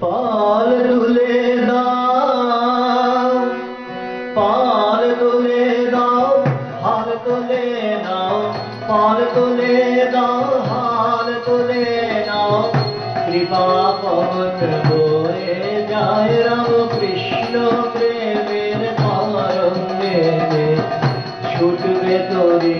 পাল তুলে দাও পাল তুলে দাও হাল তুলে নাও পাল তুলে দাও হাল তুলে নাও কৃপা পবন বয়ে যায় রাম কৃষ্ণ প্রেমের তরঙ্গে ছুটবে তোরে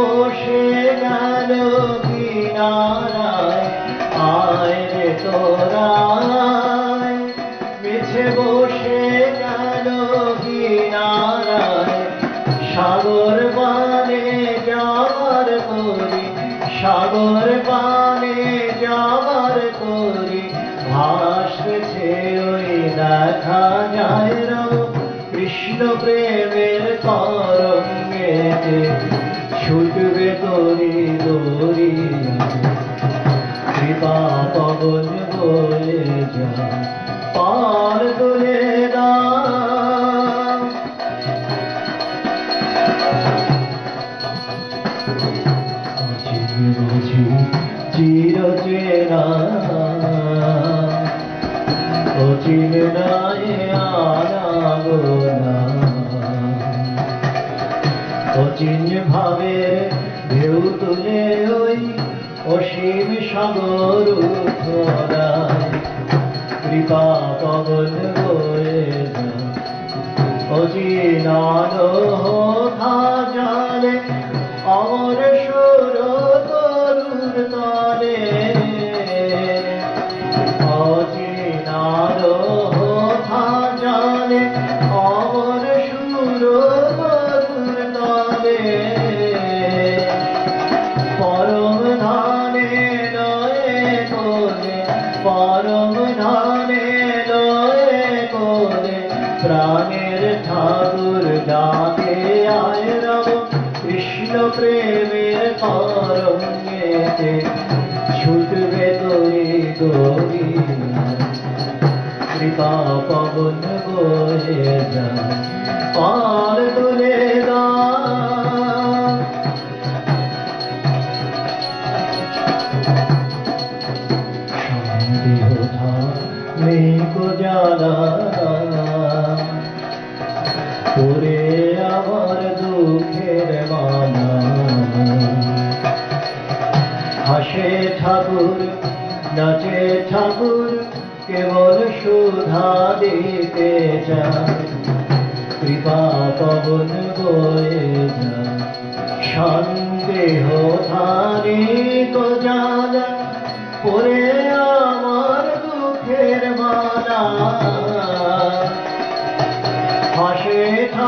বসে গেল কিনারায়। তোরা। মিছে বসে গেল সাগর পানে যাবার করি, সাগর পানে যাবার করি। ভাসছে ওই দেখা যায় কৃষ্ণ প্রেমের তরঙ্গে কৃপা পবন বয়ে চির চেনা অচিন নাই আনাগোনা। অচিন ভাবে ঢেউ তুলে ওই অসীম সাগর কৃপা পবন অজি যায় ঠাকুর ডাকে আয় রব কৃষ্ণ প্রেমের তরঙ্গেতে ছুটবে তোরে তোরি কৃপা পবন বয়ে যায় করে আমার দুঃখের ঠাকুর কেবল সুধা দিতে চায়। কৃপা পবন যায় তো জানা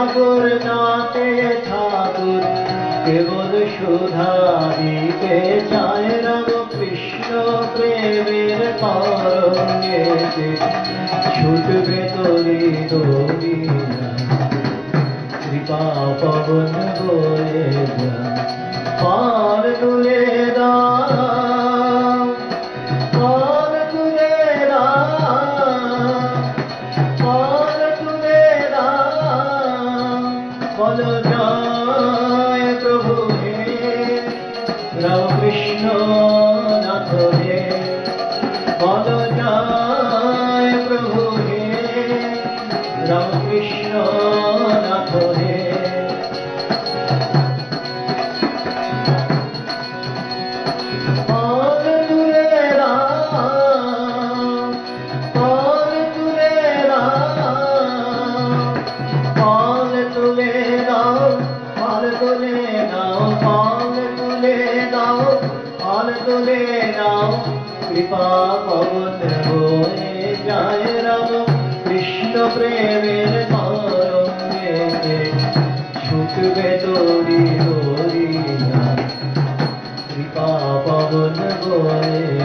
ঠাকুর নাচে ঠাকুর, কেবল সুধা দিতে চায় রাম কৃষ্ণ প্রেমের তরঙ্গেতে ছুটবে তোরে দৌড়ি কৃপা পবন যায় পার তুলে রাম তুলে নাও, কৃপা পবন হয়ে যায় রাম কৃষ্ণ প্রেমের পরমে ছুটবে তোরি তোরি কৃপা পবন বয়ে